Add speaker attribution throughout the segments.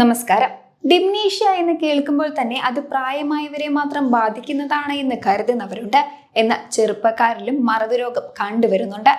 Speaker 1: നമസ്കാരം. ഡിംനീഷ്യ എന്ന് കേൾക്കുമ്പോൾ തന്നെ അത് പ്രായമായവരെ മാത്രം ബാധിക്കുന്നതാണ് എന്ന് കരുതുന്നവരുണ്ട്. എന്ന ചെറുപ്പക്കാരിലും മറവി രോഗം കണ്ടുവരുന്നുണ്ട്.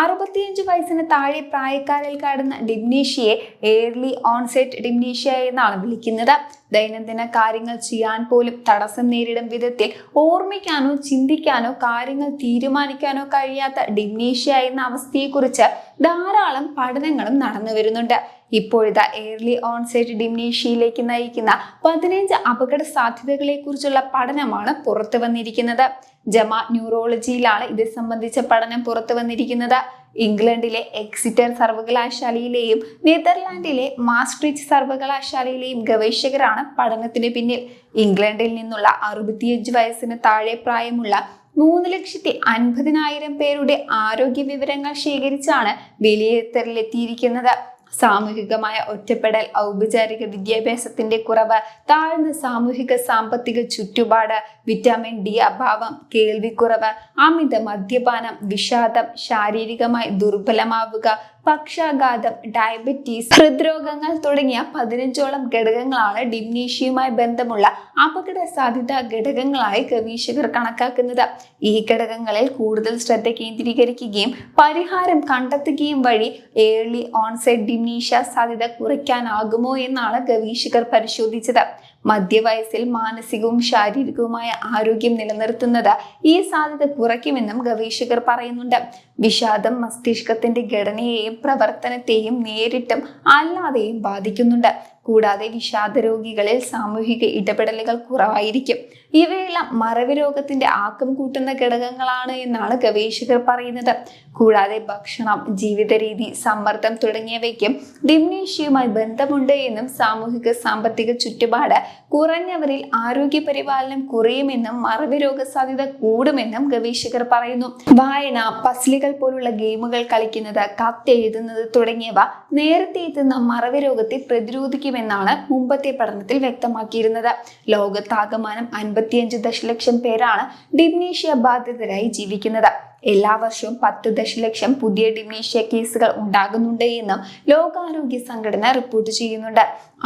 Speaker 1: അറുപത്തിയഞ്ച് വയസ്സിന് താഴെ പ്രായക്കാരിൽ കാണുന്ന ഡിംനീഷ്യയെ ഏർലി ഓൺസെറ്റ് ഡിംനീഷ്യ എന്നാണ് വിളിക്കുന്നത്. ദൈനംദിന കാര്യങ്ങൾ ചെയ്യാൻ പോലും തടസ്സം നേരിടും വിധത്തിൽ ഓർമ്മിക്കാനോ ചിന്തിക്കാനോ കാര്യങ്ങൾ തീരുമാനിക്കാനോ കഴിയാത്ത ഡിംനേഷ്യ എന്ന അവസ്ഥയെക്കുറിച്ച് ധാരാളം പഠനങ്ങളും നടന്നു വരുന്നുണ്ട്. ഇപ്പോഴത്തെ ഏർലി ഓൺസെറ്റ് ഡിംനേഷ്യയിലേക്ക് നയിക്കുന്ന പതിനഞ്ച് അപകട സാധ്യതകളെ കുറിച്ചുള്ള പഠനമാണ് പുറത്തു വന്നിരിക്കുന്നത്. ജമാ ന്യൂറോളജിയിലാണ് ഇത് സംബന്ധിച്ച പഠനം പുറത്തു വന്നിരിക്കുന്നത്. ഇംഗ്ലണ്ടിലെ എക്സിറ്റർ സർവകലാശാലയിലെയും നെതർലാൻഡിലെ മാസ്ട്രിച്ച് സർവകലാശാലയിലെയും ഗവേഷകരാണ് പഠനത്തിന് പിന്നിൽ. ഇംഗ്ലണ്ടിൽ നിന്നുള്ള അറുപത്തിയഞ്ച് വയസ്സിന് താഴെ പ്രായമുള്ള മൂന്ന് ലക്ഷത്തി അൻപതിനായിരം പേരുടെ ആരോഗ്യ വിവരങ്ങൾ ശേഖരിച്ചാണ് വിലയിരുത്തലിലെത്തിയിരിക്കുന്നത്. സാമൂഹികമായ ഒറ്റപ്പെടൽ ഔപചാരിക വിദ്യാഭ്യാസത്തിന്റെ കുറവ് താഴ്ന്ന സാമൂഹിക സാമ്പത്തിക ചുറ്റുപാട് വിറ്റാമിൻ ഡി അഭാവം കേൾവിക്കുറവ് അമിത മദ്യപാനം വിഷാദം ശാരീരികമായി ദുർബലമാവുക പക്ഷാഘാതം ഡയബറ്റീസ് ഹൃദ്രോഗങ്ങൾ തുടങ്ങിയ പതിനഞ്ചോളം ഘടകങ്ങളാണ് ഡിംനീഷ്യയുമായി ബന്ധമുള്ള അപകട സാധ്യത ഘടകങ്ങളായി ഗവേഷകർ കണക്കാക്കുന്നത്. ഈ ഘടകങ്ങളിൽ കൂടുതൽ ശ്രദ്ധ കേന്ദ്രീകരിക്കുകയും പരിഹാരം കണ്ടെത്തുകയും വഴി ഏർലി ഓൺസെറ്റ് ഡിംനീഷ്യ സാധ്യത കുറയ്ക്കാനാകുമോ എന്നാണ് ഗവേഷകർ പരിശോധിച്ചത്. മധ്യവയസ്സിൽ മാനസികവും ശാരീരികവുമായ ആരോഗ്യം നിലനിർത്തുന്നത് ഈ സാധ്യത കുറയ്ക്കുമെന്നും ഗവേഷകർ പറയുന്നുണ്ട്. വിഷാദം മസ്തിഷ്കത്തിന്റെ ഘടനയെയും പ്രവർത്തനത്തെയും നേരിട്ടും അല്ലാതെയും ബാധിക്കുന്നുണ്ട്. കൂടാതെ വിഷാദ രോഗികളിൽ സാമൂഹിക ഇടപെടലുകൾ കുറവായിരിക്കും. ഇവയെല്ലാം മറവി രോഗത്തിന്റെ ആക്കം കൂട്ടുന്ന ഘടകങ്ങളാണ് എന്നാണ് ഗവേഷകർ പറയുന്നത്. കൂടാതെ ഭക്ഷണം ജീവിത രീതി സമ്മർദ്ദം തുടങ്ങിയവയ്ക്കും ഡിംനേഷ്യയുമായി ബന്ധമുണ്ട് എന്നും സാമൂഹിക സാമ്പത്തിക ചുറ്റുപാട് കുറഞ്ഞവരിൽ ആരോഗ്യ പരിപാലനം കുറയുമെന്നും മറവി രോഗ സാധ്യത കൂടുമെന്നും ഗവേഷകർ പറയുന്നു. വായന പസ്ലികൾ പോലുള്ള ഗെയിമുകൾ കളിക്കുന്നത് കത്തെഴുതുന്നത് തുടങ്ങിയവ നേരത്തെ എത്തുന്ന മറവി രോഗത്തെ പ്രതിരോധിക്കുമെന്നാണ് മുമ്പത്തെ പഠനത്തിൽ വ്യക്തമാക്കിയിരുന്നത്. ലോകത്താകമാനം അൻപത്തിയഞ്ച് ദശലക്ഷം പേരാണ് ഡിംനീഷ്യ ബാധിതരായി ജീവിക്കുന്നത്. എല്ലാ വർഷവും പത്ത് ദശലക്ഷം പുതിയ ഡിംനീഷ്യ കേസുകൾ ഉണ്ടാകുന്നുണ്ട് എന്നും ലോകാരോഗ്യ സംഘടന റിപ്പോർട്ട് ചെയ്യുന്നുണ്ട്.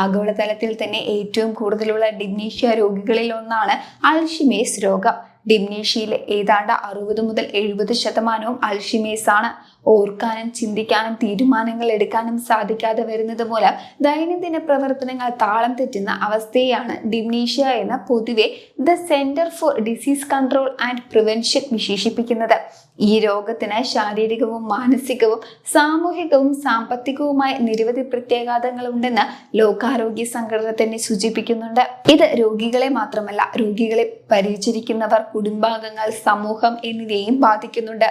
Speaker 1: ആഗോളതലത്തിൽ തന്നെ ഏറ്റവും കൂടുതലുള്ള ഡിംനീഷ്യ രോഗികളിൽ ഒന്നാണ് അൽഷിമേസ് രോഗം. ഡിംനീഷ്യയിലെ ഏതാണ്ട് അറുപത് മുതൽ എഴുപത് ശതമാനവും അൽഷിമേസ് ആണ് ഓർക്കാനും ചിന്തിക്കാനും തീരുമാനങ്ങൾ എടുക്കാനും സാധിക്കാതെ വരുന്നത് മൂലം ദൈനംദിന പ്രവർത്തനങ്ങൾ താളം തെറ്റുന്ന അവസ്ഥയെയാണ് ഡിംനീഷ്യ എന്ന പൊതുവെ the centre for disease control and prevention വിശേഷിപ്പിക്കുന്നത്. ഈ രോഗത്തിന് ശാരീരികവും മാനസികവും സാമൂഹികവും സാമ്പത്തികവുമായ നിരവധി പ്രത്യാഘാതങ്ങൾ ഉണ്ടെന്ന് ലോകാരോഗ്യ സംഘടന തന്നെ സൂചിപ്പിക്കുന്നുണ്ട്. ഇത് രോഗികളെ മാത്രമല്ല രോഗികളെ പരിചരിക്കുന്നവർ കുടുംബാംഗങ്ങൾ സമൂഹം എന്നിവയെയും ബാധിക്കുന്നുണ്ട്.